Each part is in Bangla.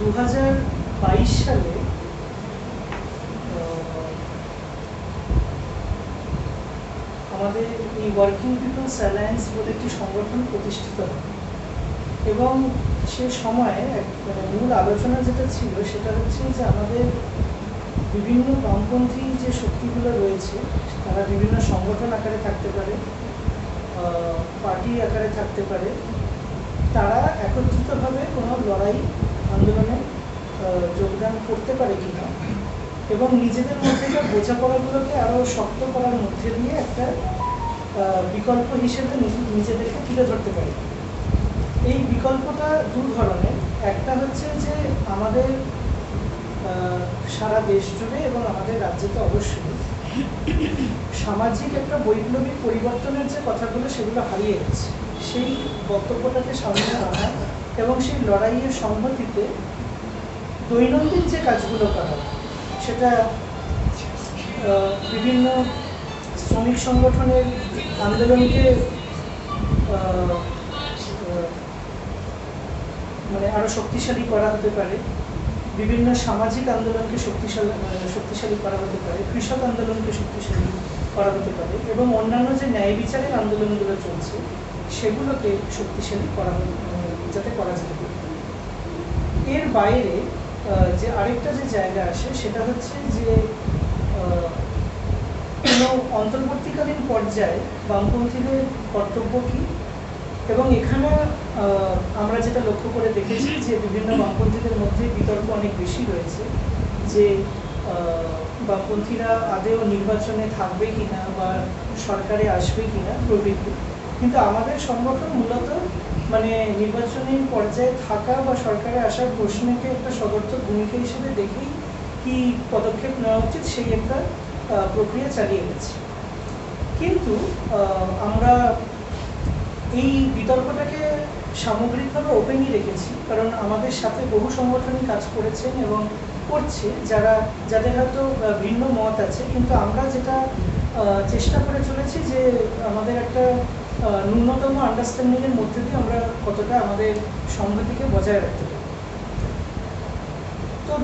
দু হাজার বাইশ সালে আমাদের এই ওয়ার্কিং পিপলস অ্যালায়েন্স বলে একটি সংগঠন প্রতিষ্ঠিত হয়। এবং সে সময়ে মানে মূল আলোচনা যেটা ছিল সেটা হচ্ছে যে আমাদের বিভিন্ন বামপন্থী যে শক্তিগুলো রয়েছে, তারা বিভিন্ন সংগঠন আকারে থাকতে পারে পার্টি আকারে থাকতে পারে, তারা একত্রিতভাবে কোনো লড়াই আন্দোলনে যোগদান করতে পারে কিনা এবং নিজেদের মধ্যেকার বোঝাপড়াগুলোকে আরও শক্ত করার মধ্যে দিয়ে একটা বিকল্প হিসেবে নিজেদেরকে তুলে ধরতে পারে। এই বিকল্পটা দু ধরনের একটা হচ্ছে যে আমাদের সারা দেশ জুড়ে এবং আমাদের রাজ্যে তো অবশ্যই সামাজিক একটা বৈপ্লবিক পরিবর্তনের যে কথাগুলো সেগুলো হারিয়ে গেছে। সেই বক্তব্যটাকে সামনে আনা এবং সেই লড়াইয়ের সংহতিতে দৈনন্দিন যে কাজগুলো করা সেটা বিভিন্ন শ্রমিক সংগঠনের আন্দোলনকে মানে আরও শক্তিশালী করা হতে পারে বিভিন্ন সামাজিক আন্দোলনকে শক্তিশালী শক্তিশালী করা হতে পারে কৃষক আন্দোলনকে শক্তিশালী করা হতে পারে এবং অন্যান্য যে ন্যায় বিচারের আন্দোলনগুলো চলছে সেগুলোকে শক্তিশালী করা হতে- আহ, যাতে করা যেতে পারে। এর বাইরে যে আরেকটা যে জায়গা আসে, সেটা হচ্ছে যে কোনো অন্তর্বর্তীকালীন পর্যায়ে বামপন্থীদের কর্তব্য কী? এবং এখানে আমরা যেটা লক্ষ্য করে দেখেছি যে বিভিন্ন বামপন্থীদের মধ্যে বিতর্ক অনেক বেশি রয়েছে যে বামপন্থীরা আদেও নির্বাচনে থাকবে কিনা বা সরকারে আসবে কিনা প্রভৃতি কিন্তু আমাদের সংগঠন মূলত মানে নির্বাচনী পর্যায়ে থাকা বা সরকারে আসার প্রশ্নকে একটা সদর্থক ভূমিকা হিসেবে দেখেই কি পদক্ষেপ নেওয়া উচিত সেই একটা প্রক্রিয়া চালিয়ে গেছে। কিন্তু আমরা এই বিতর্কটাকে সামগ্রিকভাবে ওপেনই রেখেছি, কারণ আমাদের সাথে বহু সংগঠনই কাজ করেছেন এবং করছে, যারা, যাদের হয়তো ভিন্ন মত আছে, কিন্তু আমরা যেটা চেষ্টা করে চলেছি যে আমাদের একটা ন্যূনতম আন্ডারস্ট্যান্ডিংয়ের মধ্যে দিয়ে আমরা কতটা আমাদের সংহতিকে বজায় রাখতে পারি। তো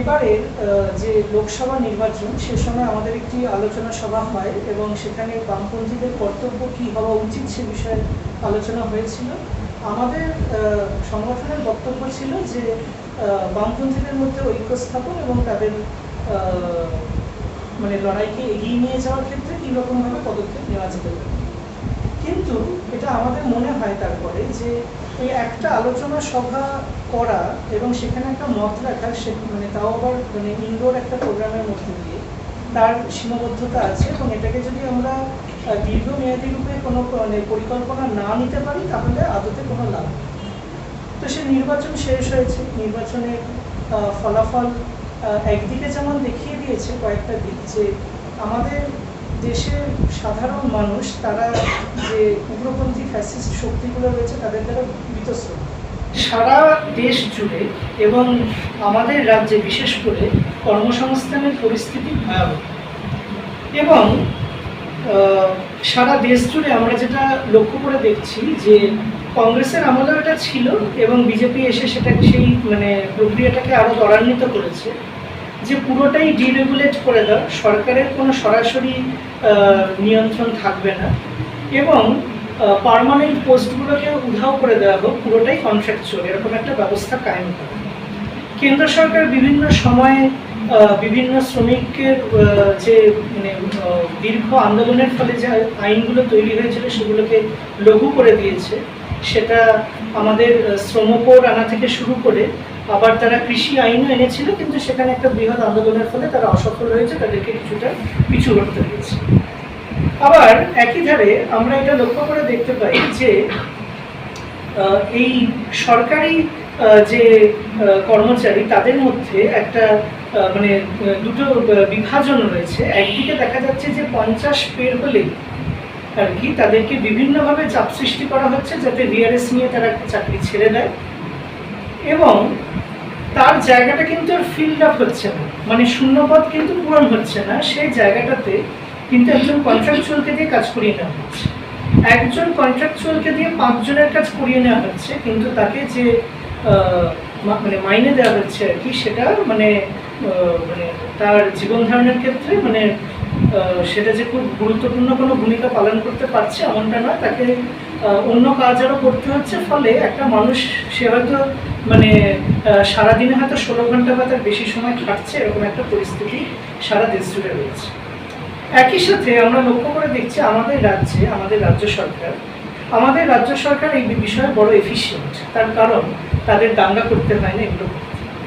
এবারের যে লোকসভা নির্বাচন, সে সময় আমাদের একটি আলোচনা সভা হয় এবং সেখানে বামপন্থীদের কর্তব্য কি হওয়া উচিত সে বিষয়ে আলোচনা হয়েছিল। আমাদের সংগঠনের বক্তব্য ছিল যে বামপন্থীদের মধ্যে ঐক্য স্থাপন এবং তাদের মানে লড়াইকে এগিয়ে নিয়ে যাওয়ার ক্ষেত্রে কী রকমভাবে পদক্ষেপ নেওয়া যেতে পারে। কিন্তু এটা আমাদের মনে হয় তারপরে যে এই একটা আলোচনা সভা করা এবং সেখানে একটা মত রাখা সে মানে তাও আবার মানে ইনডোর একটা প্রোগ্রামের মধ্যে দিয়ে তার সীমাবদ্ধতা আছে এবং এটাকে যদি আমরা দীর্ঘমেয়াদী রূপে কোনো মানে পরিকল্পনা না নিতে পারি, তাহলে আদতে কোনো লাভ তো সে নির্বাচন শেষ হয়েছে। নির্বাচনের ফলাফল একদিকে যেমন দেখিয়ে দিয়েছে কয়েকটা দিক যে আমাদের দেশের সাধারণ মানুষ, তারা যে উগ্রপন্থী ফ্যাসিস্ট শক্তিগুলো রয়েছে, তাদের দ্বারা বিতস্রোত সারা দেশ জুড়ে এবং আমাদের রাজ্যে বিশেষ করে কর্মসংস্থানের পরিস্থিতি ভয়াবহ। এবং সারা দেশ জুড়ে আমরা যেটা লক্ষ্য করে দেখছি যে কংগ্রেসের আমলেও এটা ছিল এবং বিজেপি এসে সেটাকে সেই মানে প্রক্রিয়াটাকে আরও ত্বরান্বিত করেছে, যে পুরোটাই ডিরেগুলেট করে দেওয়া, সরকারের কোনো সরাসরি নিয়ন্ত্রণ থাকবে না এবং পারমানেন্ট পোস্টগুলোকে উধাও করে দেওয়া হোক, পুরোটাই কন্ট্রাকচুয়াল এরকম একটা ব্যবস্থা কায়েম করে। কেন্দ্র সরকার বিভিন্ন সময়ে বিভিন্ন শ্রমিকের যে মানে দীর্ঘ আন্দোলনের ফলে যে আইনগুলো তৈরি হয়েছিল সেগুলোকে লঘু করে দিয়েছে। সেটা আমাদের শ্রমকোড আনা থেকে শুরু করে আবার তারা কৃষি আইনও এনেছিল, কিন্তু সেখানে একটা বৃহৎ আন্দোলনের ফলে তারা অসফল হয়েছে, তাদেরকে কিছুটা পিছু হতে হয়েছে। আবার একই ধারে আমরা এটা লক্ষ্য করে দেখতে পাই যে এই সরকারি যে কর্মচারী তাদের মধ্যে একটা মানে দুটো বিভাজন রয়েছে। একদিকে দেখা যাচ্ছে যে পঞ্চাশ পের হলেই আর কি, তাদেরকে বিভিন্নভাবে চাপ সৃষ্টি করা হচ্ছে যাতে ভিআরএস নিয়ে তারা চাকরি ছেড়ে দেয়। এবং তার জায়গাটা কিন্তু ফিল্ড আপ হচ্ছে না। মানে শূন্যপদ কিন্তু পূরণ হচ্ছে না, সেই জায়গাটাতে কিন্তু একজন কন্ট্রাকচুয়ালকে দিয়ে কাজ করিয়ে নেওয়া হচ্ছে। একজন কন্ট্রাকচুয়ালকে দিয়ে পাঁচজনের কাজ করিয়ে নেওয়া হচ্ছে, কিন্তু তাকে যে মানে মাইনে দেওয়া হচ্ছে আর কি, সেটা মানে মানে তার জীবন ধারণের ক্ষেত্রে মানে সেটা যে খুব গুরুত্বপূর্ণ কোনো ভূমিকা পালন করতে পারছে এমনটা নয় তাকে অন্য কাজ আরও করতে হচ্ছে, ফলে একটা মানুষ সে হয়তো মানে সারাদিনে হয়তো ষোলো ঘণ্টা বা তার বেশি সময় খাটছে এরকম একটা পরিস্থিতি সারা দেশ জুড়ে রয়েছে। একই সাথে আমরা লক্ষ্য করে দেখছি আমাদের রাজ্যে, আমাদের রাজ্য সরকার, আমাদের রাজ্য সরকার এই বিষয়ে বড় এফিসিয়েন্ট তার কারণ, তাদের দাঙ্গা করতে হয় না এগুলো।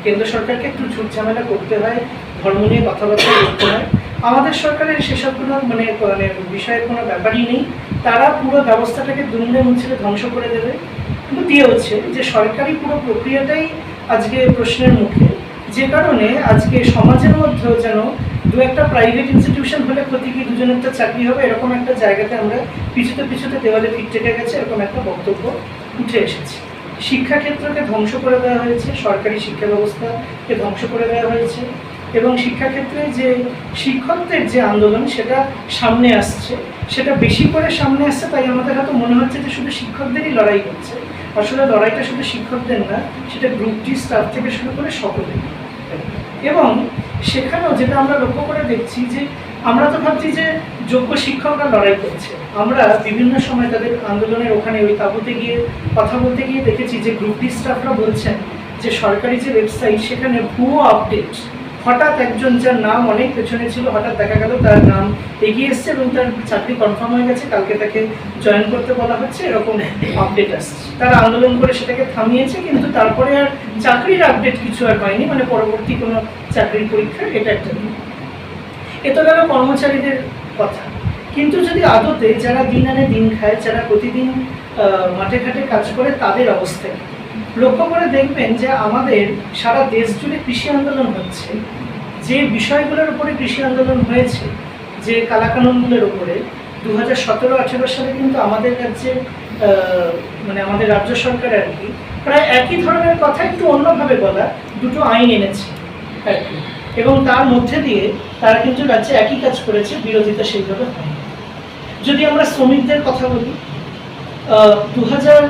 কেন্দ্র সরকারকে একটু ঝুট ঝামেলা করতে হয়, ধর্ম নিয়ে কথাবার্তা করতে হয়। আমাদের সরকারের সেসব কোনো মানে মানে বিষয়ে কোনো ব্যাপারই নেই। তারা পুরো ব্যবস্থাটাকে দুমড়ে মুচড়ে ধ্বংস করে দেবে। কিন্তু দিয়ে হচ্ছে যে সরকারি পুরো প্রক্রিয়াটাই আজকে প্রশ্নের মুখে। যে কারণে আজকে সমাজের মধ্যেও যেন দু একটা প্রাইভেট ইনস্টিটিউশন হলে ক্ষতি কি, দুজনের তো চাকরি হবে, এরকম একটা জায়গাতে আমরা পিছুতে পিছুতে দেওয়ালে ফিট টেকে গেছে, এরকম একটা বক্তব্য উঠে এসেছে। শিক্ষাক্ষেত্রকে ধ্বংস করে দেওয়া হয়েছে, সরকারি শিক্ষা ব্যবস্থাকে ধ্বংস করে দেওয়া হয়েছে। এবং শিক্ষাক্ষেত্রে যে শিক্ষকদের যে আন্দোলন, সেটা সামনে আসছে। সেটা বেশি করে সামনে আসছে, তাই আমাদের হয়তো মনে হচ্ছে যে শুধু শিক্ষকদেরই লড়াই হচ্ছে আসলে লড়াইটা শুধু শিক্ষকদের না, সেটা গ্রুপ টি স্টাফ থেকে শুরু করে সকলে এবং সেখানেও যেটা আমরা লক্ষ্য করে দেখছি যে, আমরা তো ভাবছি যে যোগ্য শিক্ষকরা লড়াই করছে। আমরা বিভিন্ন সময় তাদের আন্দোলনের ওখানে ওই তাবুতে গিয়ে কথা বলতে গিয়ে দেখেছি যে গ্রুপ ডি স্টাফরা বলছেন যে সরকারি যে ওয়েবসাইট সেখানে ভুয়ো আপডেট হঠাৎ একজন যার নাম অনেক পেছনে ছিল, হঠাৎ দেখা গেল তার নাম এগিয়ে এসছে এবং তার চাকরি কনফার্ম হয়ে গেছে কালকে তাকে জয়েন করতে বলা হচ্ছে, এরকম আপডেট আসছে তারা আন্দোলন করে সেটাকে থামিয়েছে, কিন্তু তারপরে আর চাকরির আপডেট কিছু আর পায়নি মানে পরবর্তী কোনো চাকরির পরীক্ষা এটা একটা। এ তো গেল কর্মচারীদের কথা কিন্তু যদি আদতে যারা দিন আনে দিন খায়, যারা প্রতিদিন মাঠে ঘাটে কাজ করে, তাদের অবস্থা কি? লক্ষ্য করে দেখবেন যে আমাদের সারা দেশ জুড়ে কৃষি আন্দোলন হচ্ছে। যে বিষয়গুলোর উপরে কৃষি আন্দোলন হয়েছে যে কালাকানুনগুলোর উপরে দু হাজার সতেরো আঠেরো সালে কিন্তু আমাদের আহ, মানে আমাদের রাজ্য সরকার আর কি প্রায় একই ধরনের কথা একটু অন্যভাবে বলা দুটো আইন এনেছে আর কি। এবং তার মধ্যে দিয়ে তারা কিন্তু রাজ্যে একই কাজ করেছে বিরোধিতা সেইভাবে যদি আমরা শ্রমিকদের কথা বলি দু হাজার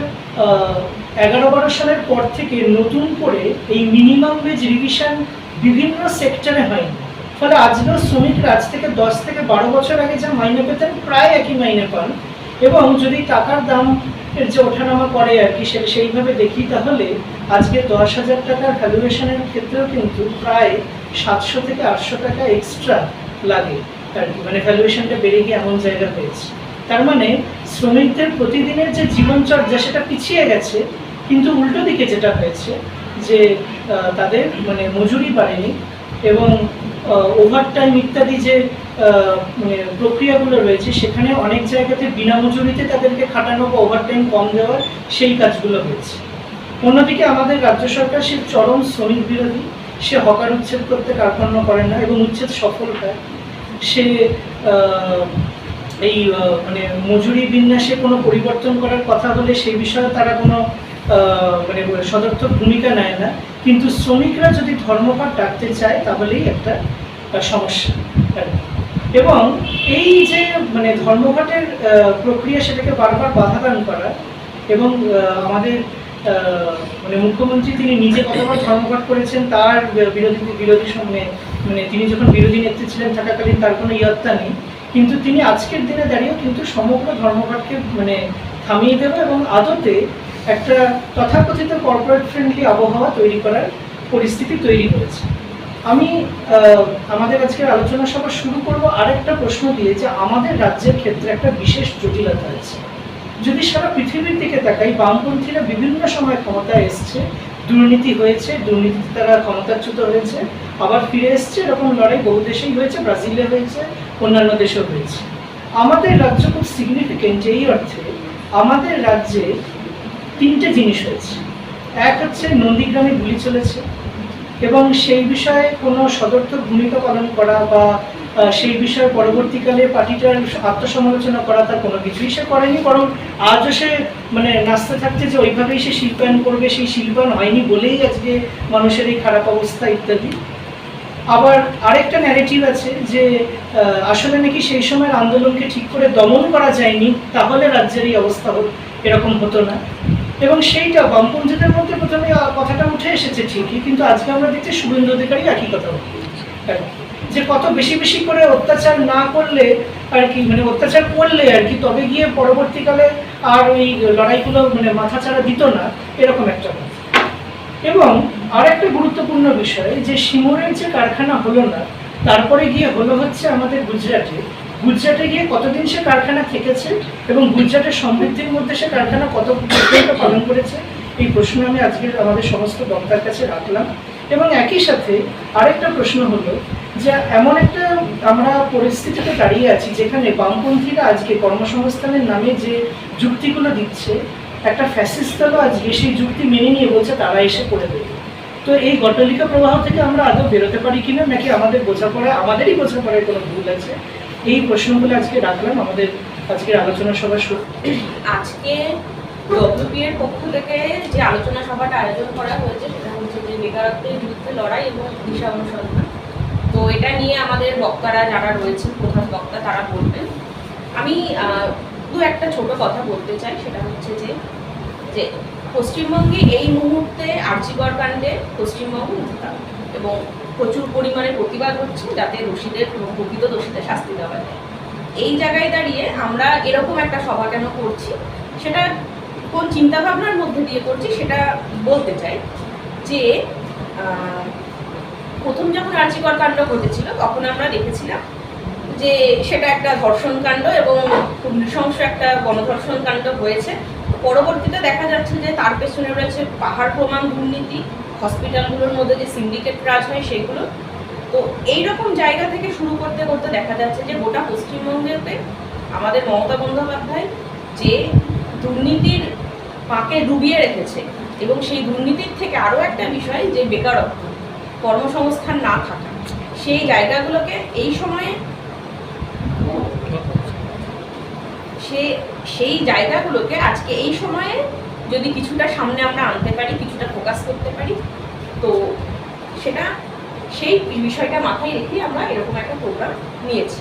এগারো বারো সালের পর থেকে নতুন করে এই মিনিমাম ওয়েজ রিভিশন বিভিন্ন সেক্টরে হয়নি। ফলে আজকেও শ্রমিকরা, আজ থেকে দশ থেকে বারো বছর আগে যা মাইনে পেতেন, প্রায় একই মাইনে পান। এবং যদি টাকার দাম এর যে ওঠানামা করে আর কি সেইভাবে দেখি তাহলে আজকে দশ হাজার টাকার ভ্যালুয়েশনের ক্ষেত্রেও কিন্তু প্রায় সাতশো থেকে আটশো টাকা এক্সট্রা লাগে আর কি। মানে ভ্যালুয়েশনটা বেড়ে গিয়ে এমন জায়গা পেয়েছে তার মানে শ্রমিকদের প্রতিদিনের যে জীবনচর্যা, সেটা পিছিয়ে গেছে। কিন্তু উল্টো দিকে যেটা হয়েছে যে তাদের মানে মজুরি বাড়েনি এবং ওভার টাইম ইত্যাদি যে মানে প্রক্রিয়াগুলো রয়েছে, সেখানে অনেক জায়গাতে বিনা মজুরিতে তাদেরকে খাটানো বা ওভার টাইম কম দেওয়ার সেই কাজগুলো হয়েছে। অন্যদিকে আমাদের রাজ্য সরকার সে চরম শ্রমিক বিরোধী, সে হকার উচ্ছেদ করতে কার্পণ্য করে না এবং উচ্ছেদ সফল হয়। সে এই মানে মজুরি বিন্যাসে কোনো পরিবর্তন করার কথা হলে সেই বিষয়ে তারা কোনো মানে সদর্থক ভূমিকা নেয় না। কিন্তু শ্রমিকরা যদি ধর্মঘট ডাকতে চায়, তাহলেই একটা সমস্যা। এবং এই যে মানে ধর্মঘটের প্রক্রিয়া সেটাকে বারবার বাধাদান করা এবং আমাদের মানে মুখ্যমন্ত্রী তিনি নিজে কতবার ধর্মঘট করেছেন, তার বিরোধী বিরোধী সঙ্গে মানে তিনি যখন বিরোধী নেত্রী ছিলেন থাকাকালীন, তার কোনো ইয়ত্তা নেই। কিন্তু তিনি আজকের দিনে দাঁড়িয়েও কিন্তু সমগ্র ধর্মঘটকে মানে থামিয়ে দেবে এবং আদতে একটা তথাকথিত কর্পোরেট ফ্রেন্ডলি আবহাওয়া তৈরি করার পরিস্থিতি তৈরি করেছে। আমি আমাদের আজকের আলোচনা সভা শুরু করব আরেকটা প্রশ্ন দিয়ে যে আমাদের রাজ্যের ক্ষেত্রে একটা বিশেষ জটিলতা আছে। যদি সারা পৃথিবীর দিকে তাকাই, বামপন্থীরা বিভিন্ন সময় ক্ষমতায় এসছে, দুর্নীতি হয়েছে, দুর্নীতিতে তারা ক্ষমতাচ্যুত হয়েছে, আবার ফিরে এসছে, এরকম লড়াই বহু দেশেই হয়েছে, ব্রাজিলে হয়েছে, অন্যান্য দেশেও হয়েছে। আমাদের রাজ্য খুব সিগনিফিকেন্ট এই অর্থে আমাদের রাজ্যে তিনটে জিনিস হয়েছে। এক হচ্ছে নন্দীগ্রামে গুলি চলেছে এবং সেই বিষয়ে কোনো সদর্থক ভূমিকা পালন করা বা সেই বিষয়ে পরবর্তীকালে পার্টিটার আত্মসমালোচনা করা তার কোনো কিছুই সে করেনি, বরং আজও সে মানে নাচতে থাকছে যে ওইভাবেই সে শিল্পায়ন করবে, সেই শিল্পায়ন হয়নি বলেই আজকে মানুষের এই খারাপ অবস্থা ইত্যাদি। আবার আরেকটা ন্যারেটিভ আছে যে আসলে নাকি সেই সময়ের আন্দোলনকে ঠিক করে দমন করা যায়নি, তাহলে রাজ্যের এই অবস্থা এরকম হতো না। এবং সেইটা বামপন্থীদের মধ্যে প্রথমে কথাটা উঠে এসেছে ঠিকই, কিন্তু আজকে আমরা দেখছি শুভেন্দু অধিকারী একই কথা যে কত বেশি বেশি করে অত্যাচার না করলে আর কি মানে অত্যাচার করলে আর কি, তবে গিয়ে পরবর্তীকালে আর ওই লড়াইগুলো মানে মাথা ছাড়া দিত না, এরকম একটা কথা এবং আর একটা গুরুত্বপূর্ণ বিষয়, যে সিঙ্গুরের যে কারখানা হলো না, তারপরে গিয়ে হলো হচ্ছে আমাদের গুজরাটে গুজরাটে গিয়ে কতদিন সে কারখানা থেকেছে এবং গুজরাটের সমৃদ্ধির মধ্যে সে কারখানা কত ভূমিকা পালন করেছে, এই প্রশ্ন আমি আজকে আমাদের সমস্ত বক্তার কাছে রাখলাম। এবং একই সাথে আরেকটা প্রশ্ন হলো যে এমন একটা আমরা পরিস্থিতিতে দাঁড়িয়ে আছি যেখানে বামপন্থীরা আজকে কর্মসংস্থানের নামে যে যুক্তিগুলো দিচ্ছে, একটা ফ্যাসিস্ট দলও আজকে সেই যুক্তি মেনে নিয়ে বলছে, তারা এসে করে দেবে। তো এই গটলিকা প্রবাহ থেকে আমরা আদৌ বেরোতে পারি কিনা, নাকি আমাদের বোঝাপড়া, আমাদেরই বোঝাপড়ায় কোনো ভুল আছে? এই প্রশ্নগুলো আজকে রাখলাম। আমাদের আজকের আলোচনা সভা শুরু। আজকে ডব্লিউপি এর পক্ষ থেকে যে আলোচনা সভাটা আয়োজন করা হয়েছে, সেটা হচ্ছে যে বেকারত্বের বিরুদ্ধে লড়াই এবং দিশা অনুসন্ধান। তো এটা নিয়ে আমাদের বক্তারা যারা রয়েছেন, প্রধান বক্তা, তারা বলবেন। আমি দু একটা ছোট কথা বলতে চাই। সেটা হচ্ছে যে যে পশ্চিমবঙ্গে এই মুহূর্তে আর্যিকর কাণ্ডে পশ্চিমবঙ্গ এবং প্রচুর পরিমাণে প্রতিবাদ হচ্ছে যাতে দোষীদের প্রকৃত দোষীদের শাস্তি দেওয়া যায়। এই জায়গায় দাঁড়িয়ে আমরা এরকম একটা সভা কেন করছি, সেটা কোন চিন্তাভাবনার মধ্যে দিয়ে করছি সেটা বলতে চাই যে প্রথম যখন আর্যিকর কাণ্ড ঘটেছিল, তখন আমরা দেখেছিলাম যে সেটা একটা ধর্ষণ কাণ্ড এবং খুব নৃশংস একটা গণধর্ষণ কাণ্ড হয়েছে। পরবর্তীতে দেখা যাচ্ছে যে তার পেছনে রয়েছে পাহাড় প্রমাণ দুর্নীতি হসপিটালগুলোর মধ্যে যে সিন্ডিকেট রাজ হয় সেগুলো। তো এইরকম জায়গা থেকে শুরু করতে করতে দেখা যাচ্ছে যে গোটা পশ্চিমবঙ্গেতে আমাদের মমতা বন্দ্যোপাধ্যায় যে দুর্নীতির পাকে ডুবিয়ে রেখেছে এবং সেই দুর্নীতির থেকে আরও একটা বিষয় যে বেকারত্ব, কর্মসংস্থান না থাকা, সেই জায়গাগুলোকে এই সময়ে সে, সেই জায়গাগুলোকে আজকে এই সময়ে যদি কিছুটা সামনে আমরা আনতে পারি, কিছুটা ফোকাস করতে পারি, তো সেটা, সেই বিষয়টা মাথায় রেখে আমরা এরকম একটা প্রোগ্রাম নিয়েছি।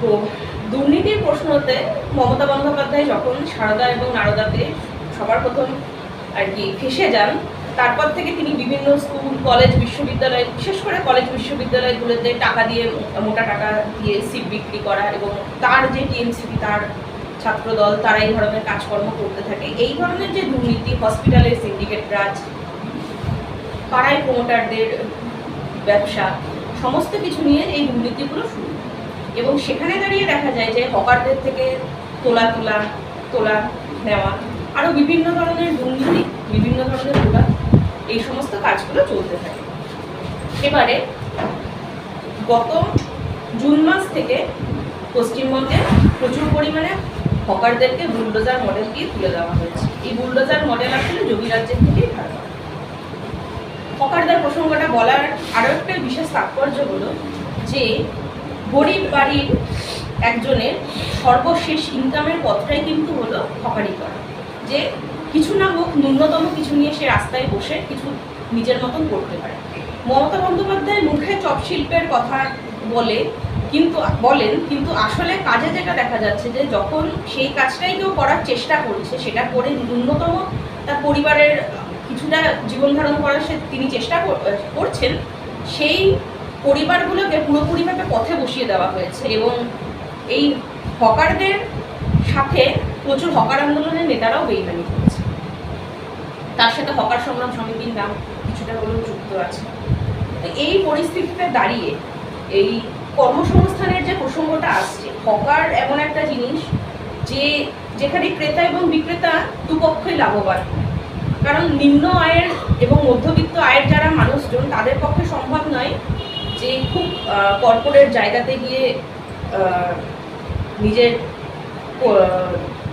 তো দুর্নীতির প্রশ্নতে মমতা বন্দ্যোপাধ্যায় যখন সারদা এবং নারদাতে সবার প্রথম আর কি ফেসে যান, তারপর থেকে তিনি বিভিন্ন স্কুল কলেজ বিশ্ববিদ্যালয়, বিশেষ করে কলেজ বিশ্ববিদ্যালয়গুলোতে টাকা দিয়ে মোটা টাকা দিয়ে সিট বিক্রি করা এবং তার যে টিএমসিপি তার ছাত্রদল তারা এই ধরনের কাজকর্ম করতে থাকে। এই ধরনের যে দুর্নীতি হসপিটালের সিন্ডিকেট রাজ পাড়ায় প্রমোটারদের ব্যবসা, সমস্ত কিছু নিয়ে এই দুর্নীতিগুলো শুরু। এবং সেখানে দাঁড়িয়ে দেখা যায় যে হকারদের থেকে তোলা তোলা তোলা নেওয়া আরও বিভিন্ন ধরনের দুর্নীতি, বিভিন্ন ধরনের তোলা, এই সমস্ত কাজগুলো চলতে থাকে। এবারে গত জুন মাস থেকে পশ্চিমবঙ্গে প্রচুর পরিমাণে হকারদেরকে বুলডোজার মডেল দিয়ে তুলে দেওয়া হয়েছে। এই বুলডোজার মডেল আসলে যোগী রাজ্যের থেকেই ধার করা। হকারদের প্রসঙ্গটা বলার আরও একটা বিশেষ তাৎপর্য হলো যে, গরিব বাড়ির একজনের সর্বশেষ ইনকামের পথটাই কিন্তু হলো হকারি করা। যে কিছু না হোক, ন্যূনতম কিছু নিয়ে সে রাস্তায় বসে কিছু নিজের মতন করতে পারে। মমতা বন্দ্যোপাধ্যায় মুখে চপ শিল্পের কথা বলে কিন্তু, বলেন, কিন্তু আসলে কাজে যেটা দেখা যাচ্ছে যে যখন সেই কাজটাই কেউ করার চেষ্টা করছে, সেটা করে ন্যূনতম তার পরিবারের কিছুটা জীবন ধারণ করার সে তিনি চেষ্টা কর- করছেন, সেই পরিবারগুলোকে পুরোপুরিভাবে পথে বসিয়ে দেওয়া হয়েছে এবং এই হকারদের সাথে প্রচুর হকার আন্দোলনের নেতারাও বেইমানি করেছে তার সাথে হকার সংগ্রাম সমিতির নাম কিছুটা হলেও যুক্ত আছে। তো এই পরিস্থিতিতে দাঁড়িয়ে এই কর্মসংস্থানের যে প্রসঙ্গটা আসছে, হকার এমন একটা জিনিস যে যেখানে ক্রেতা এবং বিক্রেতা দুপক্ষই লাভবান। কারণ নিম্ন আয়ের এবং মধ্যবিত্ত আয়ের যারা মানুষজন, তাদের পক্ষে সম্ভব নয় যে খুব কর্পোরেট জায়গাতে গিয়ে নিজের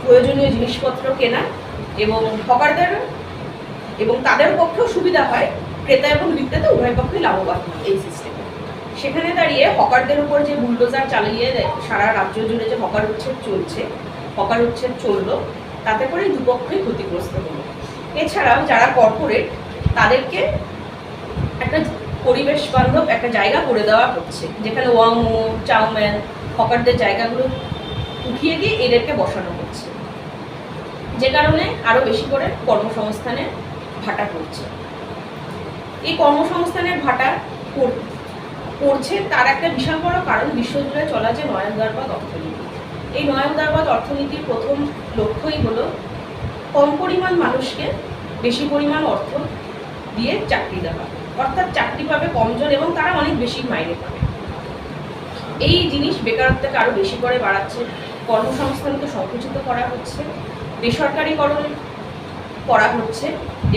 প্রয়োজনীয় জিনিসপত্র কেনা এবং হকারদের এবং তাদের পক্ষেও সুবিধা হয়, ক্রেতা এবং বিক্রেতা উভয় পক্ষই লাভবান হয় এই সিস্টেমে সেখানে দাঁড়িয়ে হকারদের উপর যে বুলডোজার চালিয়ে দেয়, সারা রাজ্য জুড়ে যে হকার উচ্ছেদ চলছে, হকার উচ্ছেদ চলল, তাতে করে দুপক্ষই ক্ষতিগ্রস্ত হলো। এছাড়াও যারা কর্পোরেট তাদেরকে একটা পরিবেশ বান্ধব, একটা জায়গা করে দেওয়া হচ্ছে, যেখানে ওয়াংমো, চাউম্যান, হকারদের জায়গাগুলো উঠিয়ে দিয়ে এদেরকে বসানো হচ্ছে। যে কারণে আরও বেশি করে কর্মসংস্থানের ভাটা পড়ছে। এই কর্মসংস্থানের ভাটা পড়ছে তার একটা বিশাল বড় কারণ বিশ্বজুড়ে চলা যে নয়নদারবাদ অর্থনীতি। এই নয়নদারবাদ অর্থনীতির প্রথম লক্ষ্যই হলো কম পরিমাণ মানুষকে বেশি পরিমাণ অর্থ দিয়ে চাকরি দেওয়া। অর্থাৎ চাকরি পাবে কমজন এবং তারা অনেক বেশি মাইনে পাবে। এই জিনিস বেকারত্বকে আরও বেশি করে বাড়াচ্ছে কর্মসংস্থানকে সংকুচিত করা হচ্ছে, বেসরকারিকরণ করা হচ্ছে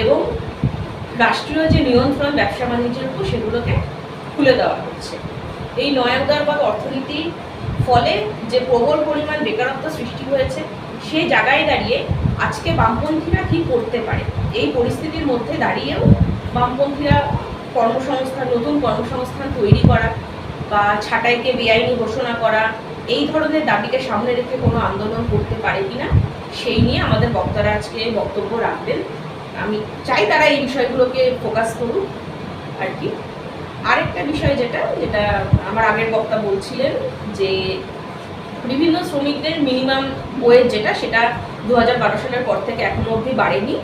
এবং রাষ্ট্রীয় যে নিয়ন্ত্রণ, ব্যবসা বাণিজ্যের উপর সেগুলোকে খুলে দেওয়া হচ্ছে। এই নয়াগদারবাদ অর্থনীতির ফলে যে প্রবল পরিমাণ বেকারত্ব সৃষ্টি হয়েছে সেই জায়গায় দাঁড়িয়ে আজকে বামপন্থীরা কি করতে পারে? এই পরিস্থিতির মধ্যে দাঁড়িয়েও বামপন্থীরা কর্মসংস্থান, নতুন কর্মসংস্থান তৈরি করা বা ছাঁটাইকে বেআইনি ঘোষণা করা, এই ধরনের দাবিকে সামনে রেখে কোনো আন্দোলন করতে পারে কিনা, সেই নিয়ে আমাদের বক্তারা আজকে বক্তব্য রাখবেন। আমি চাই তারা এই বিষয়গুলোকে ফোকাস করুক আর কি। আরেকটা বিষয় যেটা যেটা আমার আগের বক্তা বলছিলেন যে বিভিন্ন শ্রমিকদের মিনিমাম ওয়েজ যেটা, সেটা দু সালের পর থেকে এখনও অবধি বাড়েনি।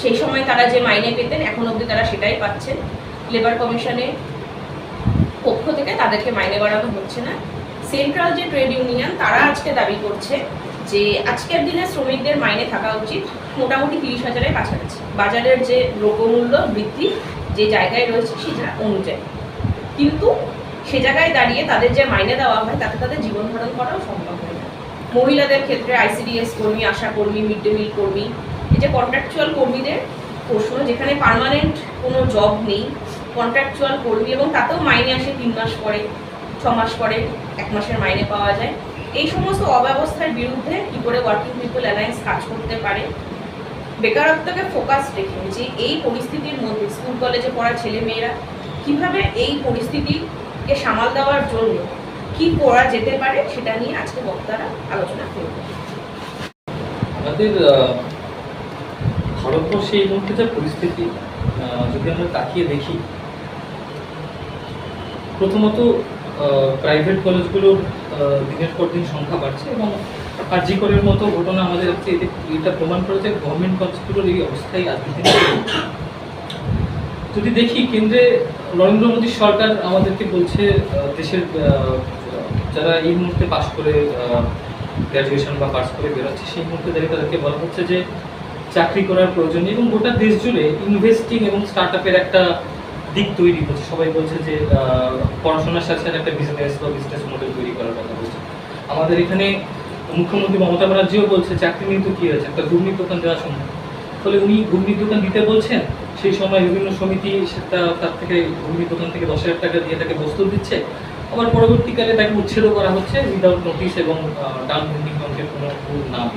সেই সময় তারা যে মাইনে পেতেন, এখন অবধি তারা সেটাই পাচ্ছেন। লেবার কমিশনের পক্ষ থেকে তাদেরকে মাইনে বাড়ানো হচ্ছে না। সেন্ট্রাল যে ট্রেড ইউনিয়ন, তারা আজকে দাবি করছে যে আজকের দিনে শ্রমিকদের মাইনে থাকা উচিত মোটামুটি তিরিশ হাজারের কাছাকাছি। বাজারের যে দ্রব্যমূল্য বৃদ্ধি যে জায়গায় রয়েছে সেটা অনুযায়ী। কিন্তু সে জায়গায় দাঁড়িয়ে তাদের যে মাইনে দেওয়া হয়, তাতে তাদের জীবন ধারণ করাও সম্ভব হয় না। মহিলাদের ক্ষেত্রে আইসিডিএস কর্মী, আশা কর্মী, মিড ডে মিল কর্মী, এই যে কন্ট্রাকচুয়াল কর্মীদের প্রশ্ন, যেখানে পার্মানেন্ট কোনো জব নেই কন্ট্রাকচুয়াল কর্মী, এবং তাতেও মাইনে আসে তিন মাস পরে, ছ মাস পরে, এক মাসের মাইনে পাওয়া যায়। এই সমস্ত অব্যবস্থার বিরুদ্ধে কি করে ওয়ার্কিং পিপল অ্যালায়েন্স কাজ করতে পারে? বেকারত্বকে ফোকাস রেখে যে এই পরিস্থিতির মধ্যে স্কুল কলেজে পড়া ছেলে মেয়েরা কীভাবে এই পরিস্থিতিকে সামাল দেওয়ার জন্য কি করা যেতে পারে সেটা নিয়ে আজকে বক্তারা আলোচনা করবে। আমাদের ভারতবর্ষে এই মুহূর্তে যা পরিস্থিতি যদি আমরা তাকিয়ে দেখি, প্রথমত প্রাইভেট কলেজগুলোর দিনের পর দিন সংখ্যা বাড়ছে এবং কার্যকরের মতো ঘটনা আমাদের এটা প্রমাণ করে যে গভর্নমেন্ট কলেজগুলোর এই অবস্থায় রয়েছে। যদি দেখি কেন্দ্রে নরেন্দ্র মোদী সরকার আমাদেরকে বলছে দেশের যারা এই মুহূর্তে পাশ করে গ্র্যাজুয়েশন বা পাস করে বেরোচ্ছে, সেই মুহূর্তে দাঁড়িয়ে তাদেরকে বলা হচ্ছে যে চাকরি করার প্রয়োজন এবং গোটা দেশ জুড়ে ইনভেস্টিং এবং স্টার্ট আপের একটা দিক তৈরি হচ্ছে সবাই বলছে যে পড়াশোনার সাথে সাথে একটা বিজনেস বা বিজনেস মডেল তৈরি করার কথা বলছে আমাদের এখানে মুখ্যমন্ত্রী মমতা ব্যানার্জিও বলছে, চাকরি নিয়ে তো কী হয়েছে? একটা ঘূর্ণির দোকান দেওয়া সম্ভব ফলে উনি ঘূর্ণির দোকান দিতে বলছেন, সেই সময় বিভিন্ন সমিতি সেটা তার থেকে ঘূর্ণির দোকান থেকে দশ হাজার টাকা দিয়ে তাকে বস্তু দিচ্ছে। আবার পরবর্তীকালে তাকে উচ্ছেদও করা হচ্ছে উইদাউট নোটিশ এবং ডাউন পেন্ডিং অঙ্কের কোনো নাম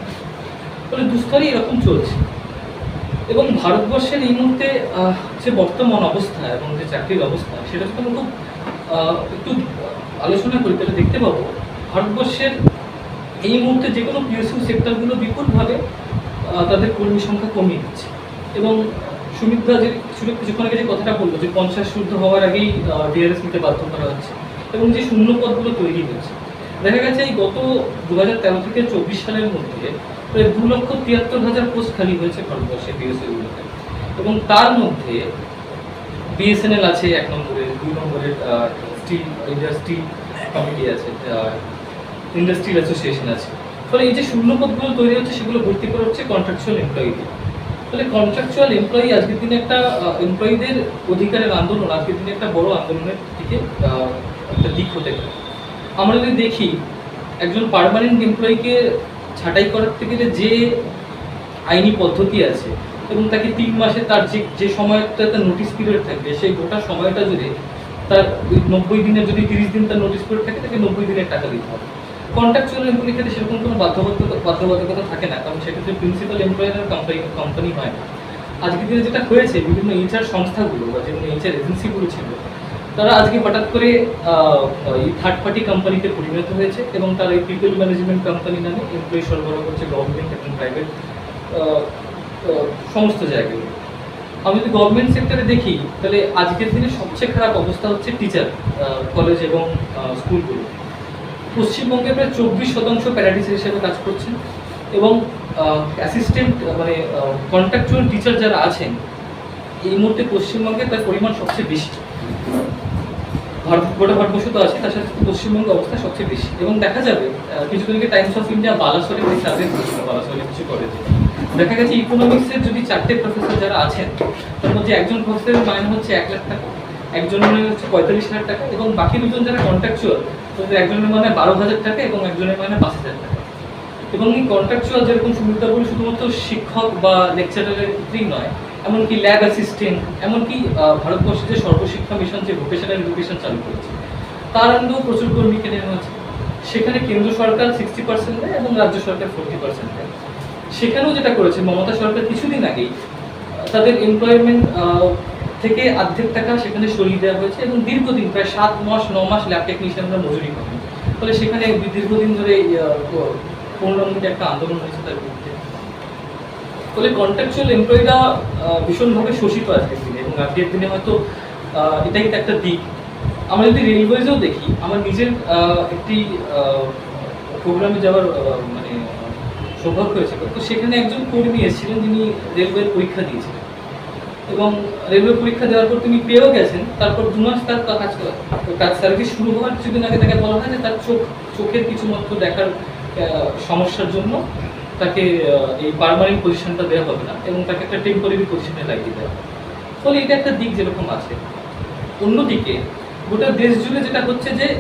ফলে দুস্তরই এরকম চলছে। এবং ভারতবর্ষের এই মুহূর্তে যে বর্তমান অবস্থা এবং যে চাকরির অবস্থা, সেটা যদি আমরা খুব একটু আলোচনা করি, তাহলে দেখতে পাবো, ভারতবর্ষের এই মুহূর্তে যে কোনো পিএসইউ সেক্টরগুলো বিপুলভাবে তাদের কর্মী সংখ্যা কমিয়ে দিচ্ছে। এবং সুমিত্রা যে কিছু কিছুক্ষণ আগে যে কথাটা বলল যে পঞ্চাশ শুদ্ধ হওয়ার আগেই ডিআরএস নিতে বাধ্য করা হচ্ছে এবং যে শূন্য পদগুলো তৈরি হয়েছে দেখা গেছে এই গত দু হাজার তেরো থেকে চব্বিশ সালের মধ্যে প্রায় দু লক্ষ তিয়াত্তর হাজার পোস্ট খালি হয়েছে ভারতবর্ষে বিএসএগুলোতে এবং তার মধ্যে বিএসএনএল আছে এক নম্বরে দুই নম্বরের স্টিল ইন্ডিয়া স্টিল কমিটি আছে ইন্ডাস্ট্রিয়াল অ্যাসোসিয়েশন আছে। ফলে এই যে শূন্য পদগুলো তৈরি হচ্ছে, সেগুলো ভর্তি করা হচ্ছে কন্ট্রাকচুয়াল এমপ্লয়িদের ফলে কন্ট্রাকচুয়াল এমপ্লয়ি আজকের দিনে একটা এমপ্লয়ীদের অধিকারের আন্দোলন, আজকের দিনে একটা বড় আন্দোলনের দিকে একটা দিক হতে পারে। আমরা যদি দেখি, একজন পার্মানেন্ট এমপ্লয়িকে ছাঁটাই করাতে গেলে যে আইনি পদ্ধতি আছে এবং তাকে তিন মাসে তার যে যে সময়টা তার নোটিস পিরিয়ড থাকবে, সেই গোটা সময়টা জুড়ে তার নব্বই দিনের, যদি তিরিশ দিন তার নোটিস পিরিয়ড থাকে, তাকে নব্বই দিনের টাকা দিতে হবে। কন্ট্রাকচুয়াল ক্ষেত্রে সেরকম কোনো বাধ্যবাধকতা বাধ্যবাধকতা থাকে না, কারণ সেক্ষেত্রে প্রিন্সিপাল এমপ্লয়ার কোম্পানি কোম্পানি হয় না। আজকের দিনে যেটা হয়েছে, বিভিন্ন এইচআর সংস্থাগুলো বা যেগুলো এইচআর এজেন্সিগুলো ছিল, তারা আজকে হঠাৎ করে এই থার্ড পার্টি কোম্পানিতে পরিণত হয়েছে এবং তারা এই পিপল ম্যানেজমেন্ট কোম্পানি নামে এমপ্লয়ি সরবরাহ করছে গভর্নমেন্ট এবং প্রাইভেট সমস্ত জায়গায়। আমি যদি গভর্নমেন্ট সেক্টরে দেখি, তাহলে আজকের দিনে সবচেয়ে খারাপ অবস্থা হচ্ছে টিচার কলেজ এবং স্কুলগুলো পশ্চিমবঙ্গে প্রায় চব্বিশ শতাংশ প্যারাডিস হিসেবে কাজ করছেন এবং অ্যাসিস্ট্যান্ট মানে কন্ট্রাকচুয়াল টিচার যারা আছেন, এই মুহূর্তে পশ্চিমবঙ্গে তার পরিমাণ সবচেয়ে বেশি। ভারত, গোটা ভারতবর্ষ তো আছে তার সাথে পশ্চিমবঙ্গের অবস্থা সবচেয়ে বেশি। এবং দেখা যাবে কিছুদিন আগে টাইমস অফ ইন্ডিয়া বালাসরে একটি সার্ভে বালাসরে কিছু করেছে দেখা গেছে ইকোনমিক্সের যদি চারটে প্রফেসর যারা আছেন, তার মধ্যে একজন প্রফেসরের মাইনে হচ্ছে এক লাখ টাকা, একজনের হচ্ছে পঁয়তাল্লিশ হাজার টাকা, এবং বাকি দুজন যারা কন্ট্রাকচুয়াল একজনের মানে বারো হাজার টাকা এবং একজনের মানে পাঁচ হাজার টাকা। এবং এই কন্ট্রাকচুয়াল যেরকম সুবিধা শুধুমাত্র শিক্ষক বা লেকচারারের ক্ষেত্রেই নয় এমনকি ল্যাব অ্যাসিস্ট্যান্ট এমনকি আহ, ভারতবর্ষে যে সর্বশিক্ষা মিশন যে ভোকেশনাল এডুকেশন চালু করেছে তার আনন্দেও প্রচুর কর্মীকে নেওয়া হয়েছে সেখানে কেন্দ্র সরকার সিক্সটি পার্সেন্ট দেয় এবং রাজ্য সরকার ফোর্টি পার্সেন্ট দেয়। সেখানেও যেটা করেছে মমতা সরকার কিছুদিন আগেই তাদের এমপ্লয়মেন্ট থেকে অর্ধেক টাকা সেখানে সরিয়ে দেওয়া হয়েছে এবং দীর্ঘদিন, প্রায় সাত মাস, ন মাস ল্যাব টেকনিশিয়ানরা মজুরি পাবেন ফলে সেখানে দীর্ঘদিন ধরে পূর্ণাঙ্গিক একটা আন্দোলন হয়েছে তার বিরুদ্ধে। ফলে কন্ট্রাকচুয়াল এমপ্লয়িরা ভীষণভাবে শোষিত আজকের দিনে এবং আজকের দিনে হয়তো এটাই একটা দিক। আমরা যদি রেলওয়েজেও দেখি, আমার নিজের একটি প্রোগ্রামে যাওয়ার মানে সৌভাগ্য হয়েছিল তো সেখানে একজন কর্মী এসেছিলেন, যিনি রেলওয়ের পরীক্ষা দিয়েছিলেন। এবং রেলওয়ে পরীক্ষা দেওয়ার পর তিনি পেয়েও গেছেন, তারপর দু মাস তার কাজ কাজ সার্ভিস শুরু হওয়ার কিছুদিন আগে তাকে বলা হয় যে তার চোখ, চোখের কিছু মাত্র দেখার সমস্যার জন্য তাকে এই পার্মানেন্ট পজিশনটা দেওয়া হবে না এবং তাকে একটা টেম্পোরারি পজিশনে লাগিয়ে দেওয়া হবে। ফলে এটা একটা দিক যেরকম আছে। অন্যদিকে গোটা দেশ জুড়ে যেটা হচ্ছে যে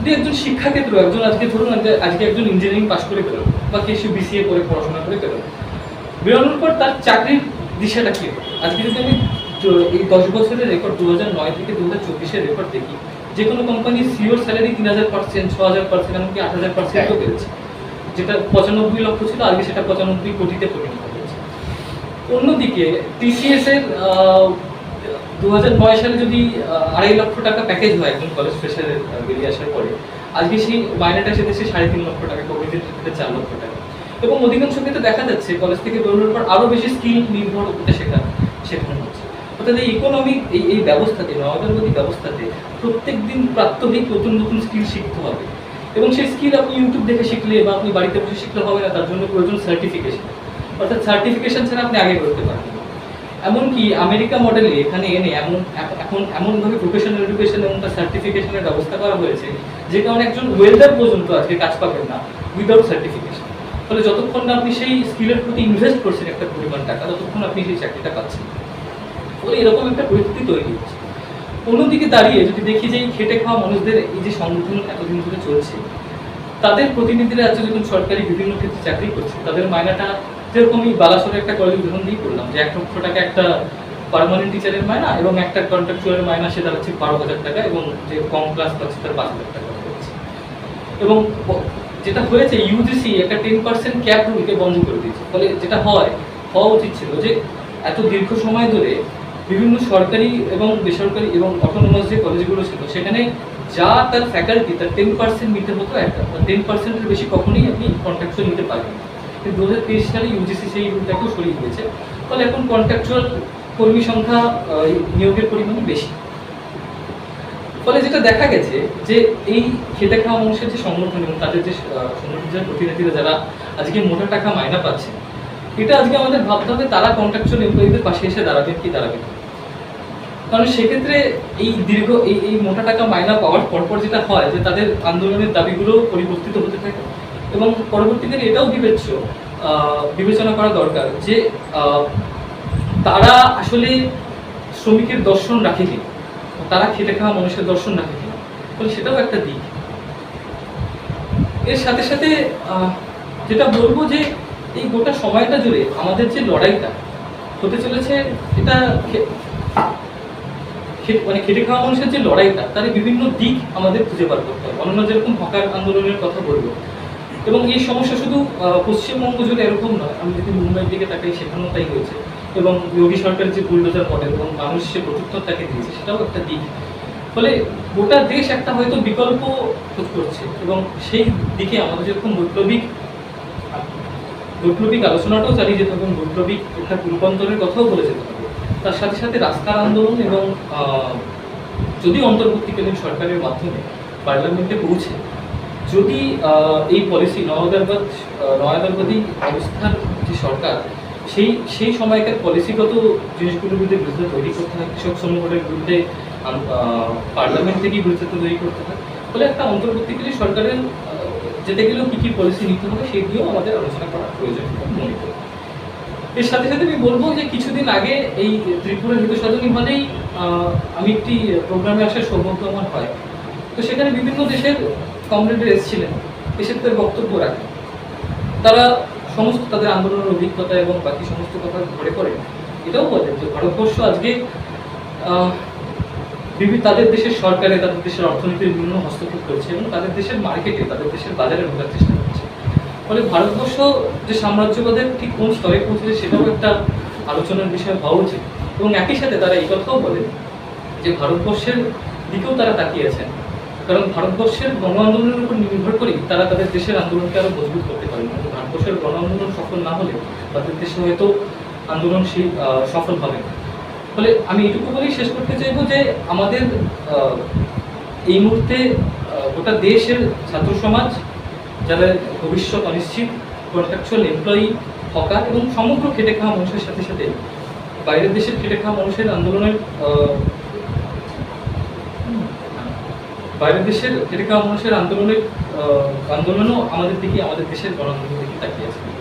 যদি একজন শিক্ষাক্ষেত্র, একজন আজকে ধরুন আজকে- একজন ইঞ্জিনিয়ারিং পাশ করে বেরোলো বা কেসি বিসিএ করে, পড়াশোনা করে বেরোলো বেরোনোর পর তার চাকরির দিশাটা কি? আজকে যদি আমি এই দশ বছরের রেকর্ড দু হাজার নয় থেকে দু হাজার চব্বিশের রেকর্ড দেখি যে কোনো কোম্পানির সিওর স্যালারি তিন হাজার পার্সেন্ট ছ হাজার পার্সেন্ট এমনকি আট হাজার পার্সেন্টও পেয়েছে যেটা পঁচানব্বই লক্ষ ছিল আজকে সেটা পঁচানব্বই কোটিতে পরিণত হয়েছে। অন্যদিকে টিসিএস এর দু হাজার নয় সালে যদি আড়াই লক্ষ টাকা প্যাকেজ হয় একজন কলেজ ফ্রেশারের বেরিয়ে আসার পরে আজকে সেই মাইনেটা এসে দেশে সাড়ে তিন লক্ষ টাকা ক্ষেত্রে চার লক্ষ টাকা। এবং অধিকাংশ ক্ষেত্রে দেখা যাচ্ছে কলেজ থেকে বেরোনোর পর আরও বেশি স্কিল নির্ভর করতে শেখা, শেখানো হচ্ছে। অর্থাৎ এই ইকোনমিক এই এই ব্যবস্থাতে নগরগতি ব্যবস্থাতে প্রত্যেক দিন প্রাত্যহিক নতুন নতুন স্কিল শিখতে হবে। এবং সেই স্কিল আপনি ইউটিউব দেখে শিখলে বা আপনি বাড়িতে বসে শিখলে হবে না, তার জন্য প্রয়োজন সার্টিফিকেশন অর্থাৎ সার্টিফিকেশন ছাড়া আপনি আগে করতে পারেন এমনকি আমেরিকা মডেলে এখানে এনে এমন, এখন এমনভাবে প্রফেশনাল এডুকেশন এবং তার সার্টিফিকেশনের ব্যবস্থা করা হয়েছে, যে কারণে একজন ওয়েল্ডার পর্যন্ত আজকে কাজ পাবেন না উইদাউট সার্টিফিকেশন ফলে যতক্ষণ না আপনি সেই স্কিলের প্রতি ইনভেস্ট করছেন একটা পরিমাণ টাকা, ততক্ষণ আপনি সেই চাকরিটা পাচ্ছেন। ফলে এরকম একটা পরিস্থিতি তৈরি হচ্ছে। অন্যদিকে দাঁড়িয়ে যদি দেখি যে এই খেটে খাওয়া মানুষদের এই যে সংগঠন এতদিন ধরে চলছে, তাদের প্রতিনিধিরা আজকে যখন সরকারি বিভিন্ন ক্ষেত্রে চাকরি করছে, তাদের মায়নাটা যেরকম এই বালাসরের একটা কলেজ উদাহরণ দিয়ে করলাম যে এক লক্ষ টাকা একটা পার্মানেন্ট টিচারের মায়না এবং একটা কন্ট্রাকচুয়ালের মায়না সেটা হচ্ছে বারো হাজার টাকা এবং যে কম ক্লাস পাচ্ছে তার পাঁচ হাজার টাকা এবং যেটা হয়েছে ইউজিসি একটা টেন পার্সেন্ট ক্যাপ রুলকে বন্ধ করে দিয়েছে। ফলে যেটা হয়, হওয়া উচিত ছিল যে, এত দীর্ঘ সময় ধরে বিভিন্ন সরকারি এবং বেসরকারি এবং অটোনোমাস যে কলেজগুলো ছিল, সেখানে যা তার ফ্যাকাল্টি তার টেন পার্সেন্ট নিতে হতো একটা। টেন পার্সেন্টের বেশি কখনোই আপনি কন্ট্রাকচুয়াল নিতে পারবেন কিন্তু দু হাজার তেইশ সালে ইউজিসি সেই রুলটাকেও সরিয়ে দিয়েছে। ফলে এখন কন্ট্রাকচুয়াল কর্মী সংখ্যা নিয়োগের পরিমাণ বেশি। ফলে যেটা দেখা গেছে যে এই খেটে খাওয়া মানুষের যে সংগঠন এবং তাদের যে সংগঠনের প্রতিনিধিরা যারা আজকে মোটা টাকা মাইনা পাচ্ছে, এটা আজকে আমাদের ভাবতে হবে তারা কন্ট্রাকচুয়াল এমপ্লয়ীদের পাশে এসে দাঁড়াবেন কি দাঁড়াবেন কারণ সেক্ষেত্রে এই দীর্ঘ, এই এই মোটা টাকা মাইনা পাওয়ার পরপর যেটা হয় যে তাদের আন্দোলনের দাবিগুলো পরিবর্তিত হতে থাকে এবং পরবর্তীতে এটাও বিবেচ্য বিবেচনা করা দরকার যে তারা আসলে শ্রমিকের দর্শন রাখে কিনা তারা খেটে খাওয়া মানুষের দর্শন কিনা ফলে সেটাও একটা দিক। এর সাথে সাথে যেটা বলব যে এই গোটা সময়টা জুড়ে আমাদের যে লড়াইটা হতে চলেছে, এটা মানে খেটে খাওয়া মানুষের যে লড়াইটা তার বিভিন্ন দিক আমাদের খুঁজে বার করতে হবে অন্যান্য যেরকম হকার আন্দোলনের কথা বলব। এবং এই সমস্যা শুধু পশ্চিমবঙ্গ জুড়ে এরকম নয়, আমি যদি মুম্বাইয়ের দিকে তাকাই, সেখানেও তাই হয়েছে। এবং যোগী সরকার যে বুলডোজার মডেল এবং মানুষ যে প্রত্যুত্তর তাকে দিয়েছে, সেটাও একটা দিক। ফলে গোটা দেশ একটা হয়তো বিকল্প খোঁজ করছে এবং সেই দিকে আমাদের যেরকম বৈপ্লবিক বৈপ্লবিক আলোচনাটাও চালিয়ে যেতে হবে বৈপ্লবিক একটা রূপান্তরের কথাও বলে যেতে হবে। তার সাথে সাথে রাস্তার আন্দোলন এবং যদি অন্তর্বর্তীকালীন সরকারের মাধ্যমে পার্লামেন্টে পৌঁছে, যদি এই পলিসি নয়াদারবাদ নয়াদারবাদী অবস্থার যে সরকার সেই সেই সময়কার পলিসিগত জিনিসগুলোর বিরুদ্ধে বিরোধিতা তৈরি করতে হয়, কৃষক সংগঠনের বিরুদ্ধে পার্লামেন্ট থেকেই বিরোধিতা তৈরি করতে হয়। ফলে একটা অন্তর্বর্তীকালী সরকারের যেতে গেলেও কী কী পলিসি নিতে হবে সেই দিয়েও আমাদের আলোচনা করা প্রয়োজন মনে করি। এর সাথে সাথে আমি বলব যে কিছুদিন আগে এই ত্রিপুরা হিত সদনী হলেই আমি একটি প্রোগ্রামে আসার সৌভাগ্য আমার হয়। তো সেখানে বিভিন্ন দেশের কমরেডরা এসেছিলেন, এসে তাদের বক্তব্য রাখেন। তারা সমস্ত তাদের আন্দোলনের অভিজ্ঞতা এবং বাকি সমস্ত কথা ধরে করে এটাও বলেন যে ভারতবর্ষ আজকে বিভিন্ন তাদের দেশের সরকারে, তাদের দেশের অর্থনীতির বিভিন্ন হস্তক্ষেপ করছে এবং তাদের দেশের মার্কেটে তাদের দেশের বাজারে ঢোকার চেষ্টা করছে। ফলে ভারতবর্ষ যে সাম্রাজ্যবাদের ঠিক কোন স্তরে পৌঁছেছে সেটাও একটা আলোচনার বিষয় হওয়া উচিত। এবং একই সাথে তারা এই কথাও বলে যে ভারতবর্ষের দিকেও তারা তাকিয়েছেন কারণ ভারতবর্ষের গণ আন্দোলনের উপর নির্ভর করেই তারা তাদের দেশের আন্দোলনকে আরও মজবুত করতে ভারতবর্ষের গণ আন্দোলন সফল না হলে তাদের দেশে হয়তো আন্দোলন সেই সফল হবে ফলে আমি এটুকু বলেই শেষ করতে চাইব যে আমাদের এই মুহূর্তে গোটা দেশের ছাত্র সমাজ, যারা ভবিষ্যৎ অনিশ্চিত কন্ট্রাকচুয়াল এমপ্লয়ি হকার এবং সমগ্র খেটে খাওয়া মানুষের সাথে সাথে বাইরের দেশের খেটে খাওয়া মানুষের আন্দোলনের বাইরের দেশের এটাকে মানুষের আন্দোলনের আন্দোলনও আমাদের দিকে, আমাদের দেশের গণ আন্দোলনের দিকে তাকিয়ে আছে।